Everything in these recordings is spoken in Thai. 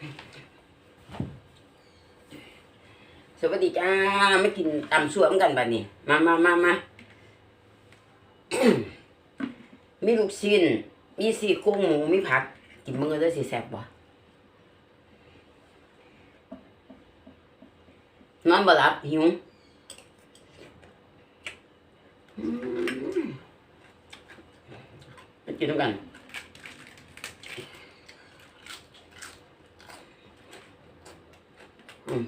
สวัสดีจ้าไม่กินตำส่วมกันบัดนี้ มามามามามีลูกชิ้น มีสี่โครงหมู มีผัก กินมือด้อสิแซ่บบ่นอนบ่หลับหิวอืมมากินด้วยกัน อืม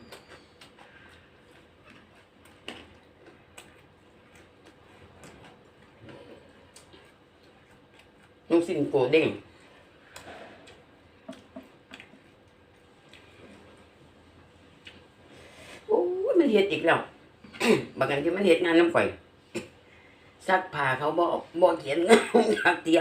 ลูกชิ้นโกเด้งโอ้มันเห็ดอีกแล้วบางครั้งที่มันเห็ดงานน้ำข่อยซักผ้าเขาบอกบอกเขียนงานอยากเตีย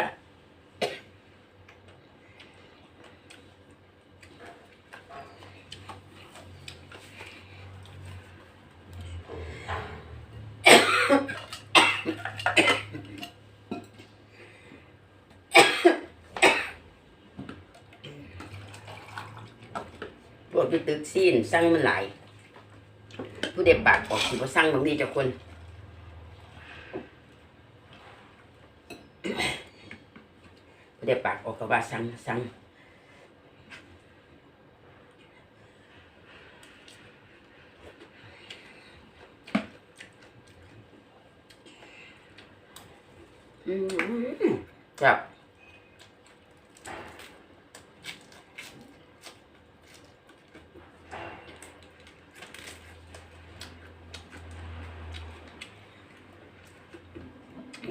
พวกที่ตึก ซีนสั่งมันหลายผู้เด็บปากออกสิว่าสั่งบางทีจ้าคนผู้เด็บปากออกก็ว่าสั่งสั่งอืมครับ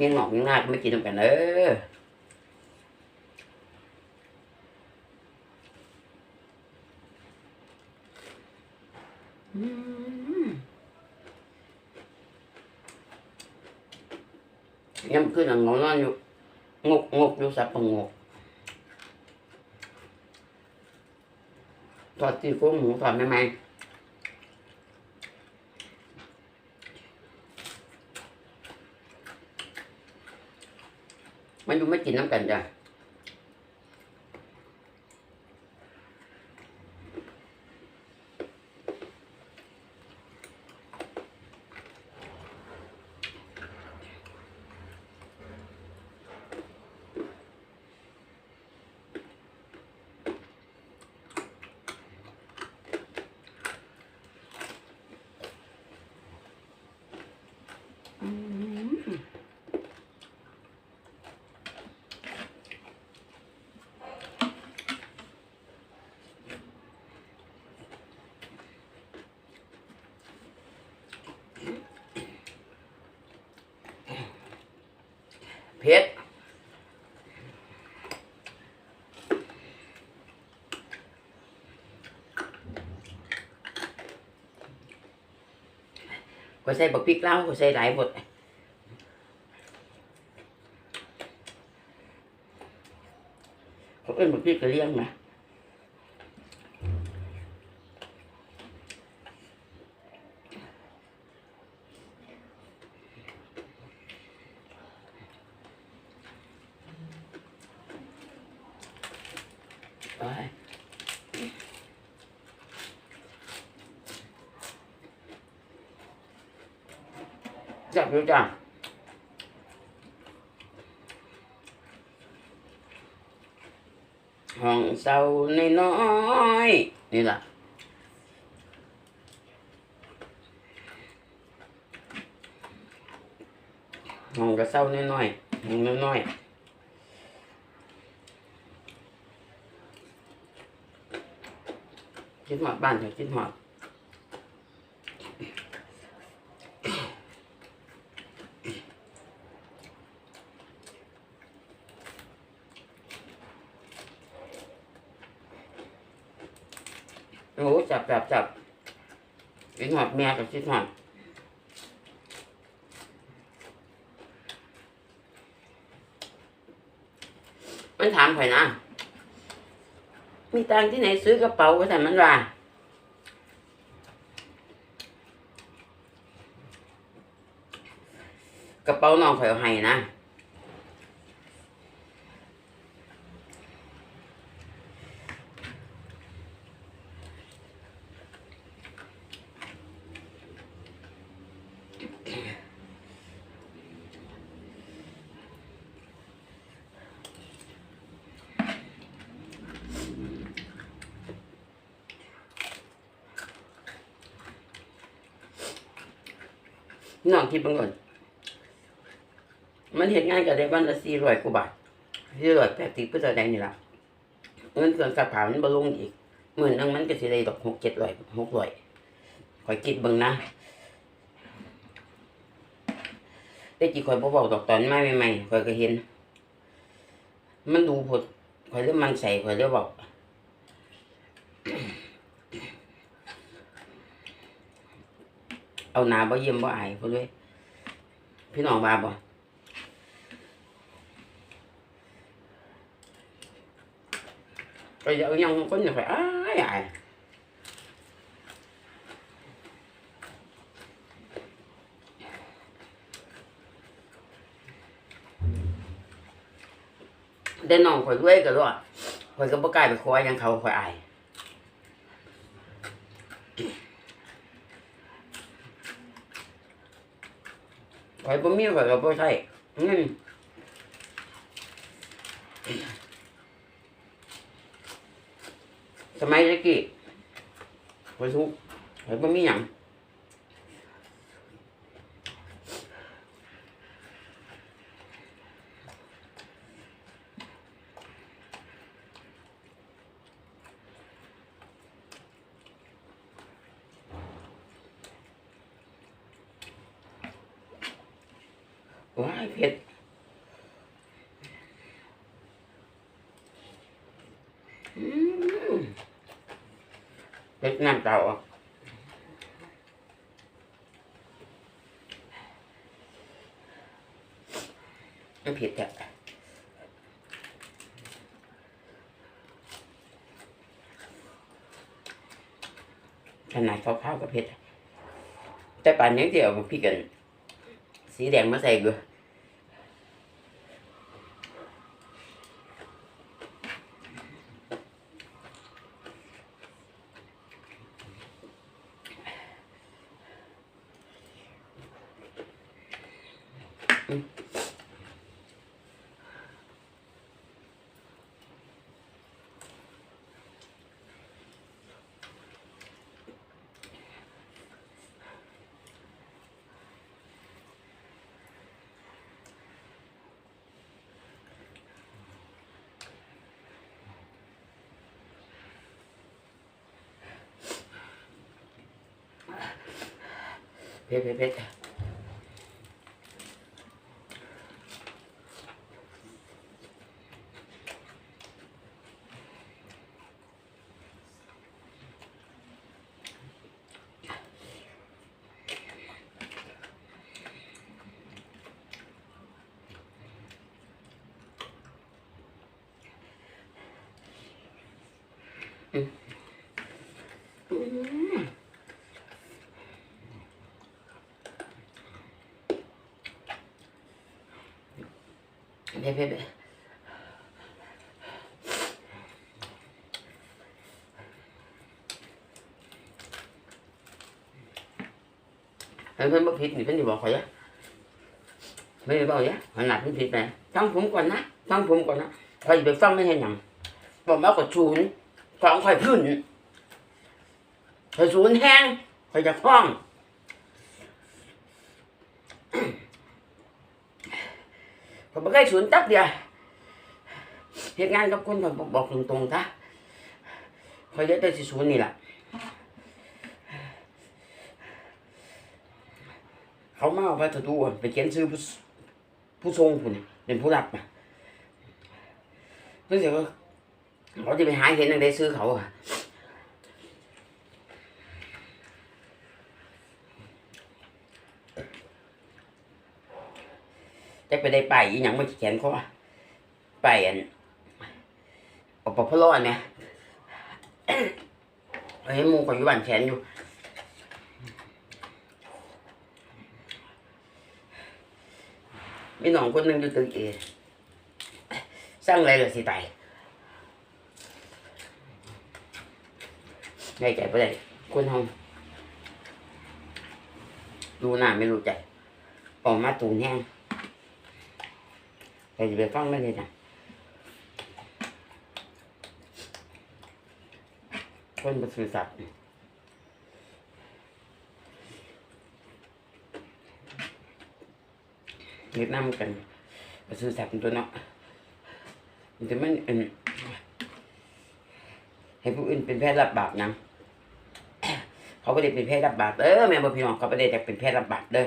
ยังหงอกยังหน้าก็ไม่กินน้ำกันเออยังขึ้นหลังงอนอนอยู่งกงกอยู่สับปะงกทอดที่โค้งหมูทอดใหม่ มันอยู่ไม่กินน้ำกันจ้ะอืม เผ็ดก็ใส่บักพริกเล้าก็ใส่หลายบดเขาเอิ้นบักพริกกระเลี้ยงนะ ไปจับอยู่จ้ะห้องเศร้าน้อย ๆนี่ล่ะห้องก็เศร้าน้อยๆห้องน้อยๆคิดหอดบ้านเถอะคิดหอดโอ้จับจับจับคิดหอดแม่กับคิดหอดมันถามข่อยนะ มีตังที่ไหนซื้อกระเป๋าก็แต่มันว่ากระเป๋าน้องข่อยเอาให้นะ น้องคิดบางคนมันเห็นง่ายกับได้วันละสี่ร้อยกว่าบาทสี่ร้อยแปดสิบเพื่อแสดงนี่ละเงินส่วนกระเป๋ามันบลุอีกหมื่นนึงมันก็สิได้ดอกหกเจ็ดร้อยหกร้อยคอยคิดบิ่งนะได้จีคอยพบอกดอกตอนไม่ใหม่ๆคอยก็เห็น มันดูผดคอยเรื่องมันใส่คอยเรื่องบอก เอาหนาบ่เยี่ยมบ่อายพุ่นเลยพี่น้องว่าบ่ก็อย่าเอายังคนอย่าไปอ้ายอายได้น้องข่อยด้วยก็รอดข่อยก็บ่กล้าไปขอหยังเขาข่อยอาย ข่อยบ่มีข่อยก็บ่ใช่อืมสมัยตะกี้ข่อยทุกข่อยบ่มีหยังว้ายเผ็ดอืม เผ็ดน้ำเต่าอะมันเผ็ดอะขนาดขาวๆก็เผ็ดแต่ป่านนี้เดียวพี่กัน สีแดงมาใส่กู เผ็ดเผ็ดเผ็ดเผ็ดเผ็ดเผ็ดเฮ้ยเพื่อนบ่ผิดนี่เพื่อนจะบอกข่อยอะ ไม่ได้บอกยะขนาดเพื่อนไปฟังข่อยไปฟังไม่เห็นหยังบอกมาก็ชูนสองข่อยพื้นข่อยชูนแห้งข่อยจะฟ้องผมไม่เคยสวนตักเดียวเหตุงานกับคนผมบอกตรงๆซะคอยเลี้ยแต่สิสวนนี่แหละเขามาเอาไปถดูไปเขียนซื้อผู้ผู้ทรงผู้นี่เป็นผู้รับมาเพื่อจะ เขาจะไปหาเห็นอะไรซื้อเขาอะจะไปได้ไปอีหยังไม่เขียนเขาว่าไปอันอปพลอนเนี่ยเฮ้ยหมูก็อยู่บ้านแขนอยู่มีน้องคนหนึ่งอยู่ตึกเอสร้างอะไรเหรอสิตาย ไงใจไปเลยคนห้องดูหน้าไม่รู้ใจออกมาตูนแห้งไปจะไปฟังไม่เลยนะคนมาสื่อสัตว์ฮ็ดน้ำกันก็ซื้อสัตว์ตัวเนาะมันจะมันเป็นให้ผู้อื่นเป็นแพทย์รับบาปนะ เขาไม่ได้เป็นแพทย์รับบาดเออแม่บ่พี่น้องเขาไม่ได้จะเป็นแพทย์รับบาดเด้อ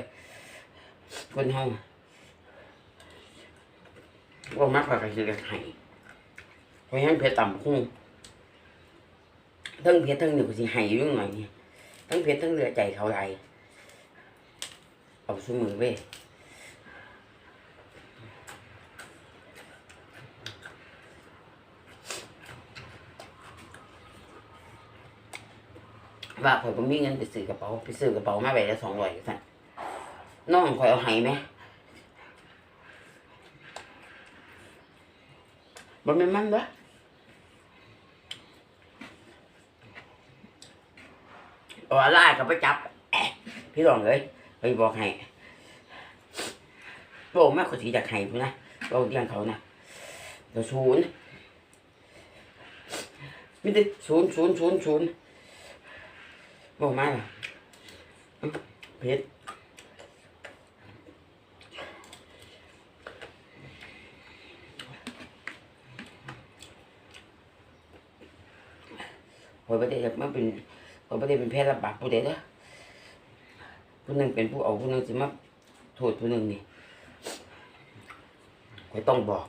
คนเฮาว่ามักกว่าก็สิได้ให้เพราะงั้นเพชรต่ำคุ้งทั้งเพชรทั้งหนึ่งสิให้ยุ่งหน่อยนี่ทั้งเพชรทั้งเรือใจเขาไรเอาสมือเว้ ว่าข่อยบ่มีเงินไปซื้อกระเป๋าไปซื้อกระเป๋ามาใบละสองร้อยสั่นน้องข่อยเอาให้ไหมบ่แม่นมันเด้อเอาอะไรก็ไปจับ พี่รองเลยไปบอกให้บอกแม่ขาสิอยากให้พุ่นะบอกเลี้ยงเขานะเดี๋ยวศูนย์มีแต่ศูนย์ศูนย์ศูนย์ศูนย์ บอกมาล่ะอื้อเพชรพอยประเดี๋ยวมาเป็นพอยประเดี๋ยวเป็นแพทย์ระบาดผู้ใดเด้อผู้หนึ่งเป็นผู้เอาผู้หนึ่งสิมาโทษผู้หนึ่งนี่คอยต้องบอก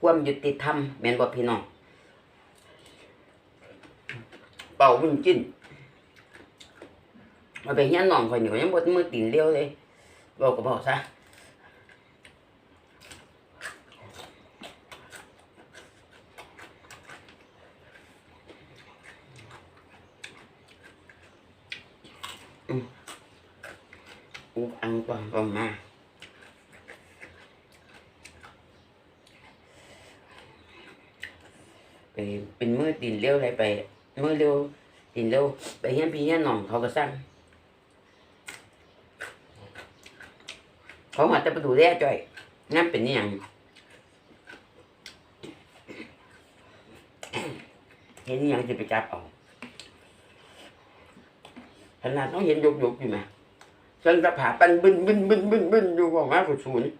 ความยุติธรรมแม่นบ่พี่น้อง เป่าวิ่งจิ้น มาไปเฮียนน้องข่อยนี่ก็ยันบ่มือตีนเลี้ยวเลยบอกก็บอกซะอุบอังกวางปังมาไปเป็นมือตีนเลี้ยวเลยไปมือเลี้ยวตีนเลี้ยวไปเฮียนพี่เฮียนน้องเขาก็สั่ง เขาหัดจะไปดูแลจ่อยงั้นเป็นอย่างเห็นอหย่างจะไปจับเอาขนาดต้องเห็นยกยกอยู่ไหมจนกระผาปันบึนบึนบึนบึนบึนอยู่บอกว่ากูศูนย์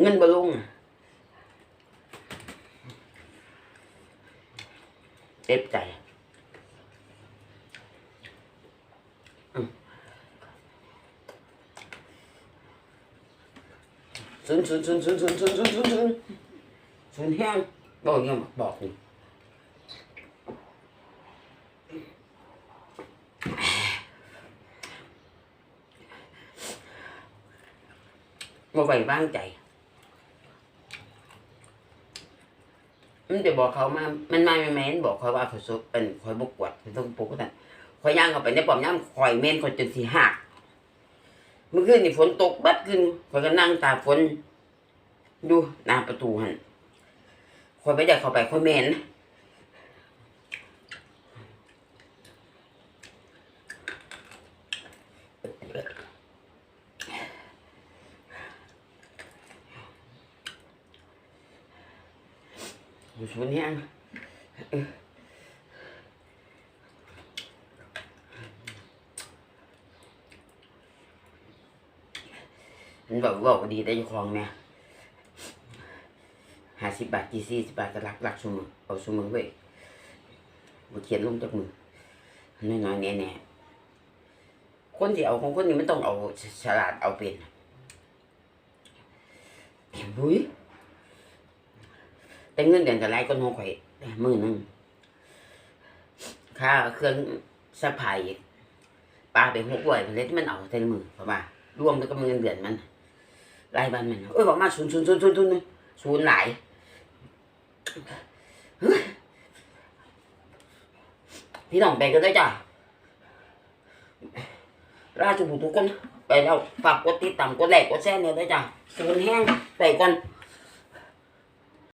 เงินบลงเจ็บใจ ศูนย์ศูนย์ศูนย์ศูนย์ศูนย์ศูนย์ศูนย์ศูนย์ศูนย์ศูนย์แห้งบอกยังบอกนี่มาไว้วางใจ มันจะบอกเขามา มันมาไม่แม่นบอกเขาว่าเขาซุปเป็นคอยบกวดเป็นต้องปลุกกันคอยย่างเขาไปในปอมย่ำคอยเม่นคอยจนสีหัก เมื่อคืนนี่ฝนตกบัดขึ้นคอยก็นั่งตากฝนดูหน้าประตูหันคอยไปอยากเข้าไปคอยแมนอยู่ ชุนแห้งมันบอกบว่าดีได้เจ้าของแม่ห้าสิบบาทกี่สี่สิบบาทก็รักรักสมือเอาสมือไว้บ่เขียนลงจากมือน้อยๆแน่ๆคนที่เอาของคนนี้มันต้องเอาฉลาดเอาเป็นเห็นบุ้ยแต่เงินเดือนก็หลายก็น้องข่อยมือหนึงค่าเครื่องซักผ้าอีกปลาไปหกร้อยเล็ดมันเอาแต่ละมือเพราะว่ารวมแล้วก็เงินเดือนมัน lại bàn mình ôi bảo mà xuống xuống xuống xuống xuống xuống lại. Thì thằng bé cái đấy chả ra chụp tụ con bé đâu? Phạt có tít tầm có lẻ có xe nữa đấy chả sơn hang bé con